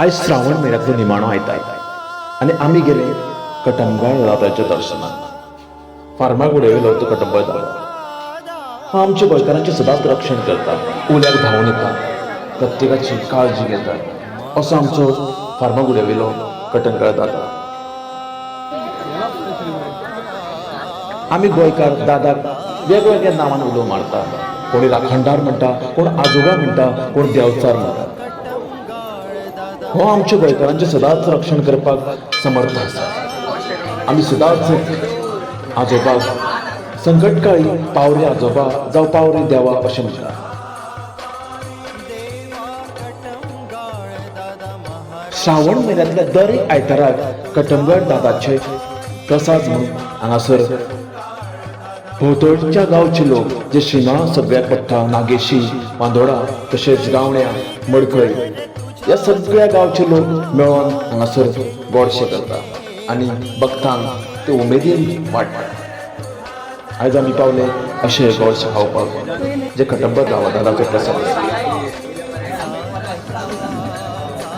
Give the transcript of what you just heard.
आयज श्रावण म्हयन्यांतलो निमाणो आयतार आनी आमी गेले कटमगाळ दादाच्या दर्शनाक फार्मागुडये तो कटंबळ दादा हा आमच्या गोंयकारांचे सदांच रक्षण करता उल्याक धांवून येता प्रत्येकाची काळजी घेता असो आमचो फार्मागुडये वयलो कटंगळ दादा. आमी गोंयकार दादाक वेगवेगळ्या नांवान उलो मारता कोणी राखणदार म्हणटा कोण आजोबा म्हणटा कोण देंवचार म्हणटा हो आमच्या गोंयकारांचे सदांच रक्षण करपाक समर्थ आसा. आमी सदांच आजोबाक संकटकाळी पावरे आजोबा जावं पावरे देवा अशें म्हणटा श्रावण म्हयन्यांतल्या दर एक आयताराक कटमगड दादाचे प्रसाद म्हणून हांगासर हो, भोवतळच्या गांवचे लोक जे शिना सगळ्याक पडटा नागेशी बांदोडा तशेंच गावण्या मडकय ह्या सगळ्या गांवचे लोक मेळोन हांगासर गोडशें करता आनी भक्तांक ते उमेदीन वाडटा आयज आमी पावले अशें गोडशें खावपाक जे कटंबर गांवा दादाचो प्रसाद.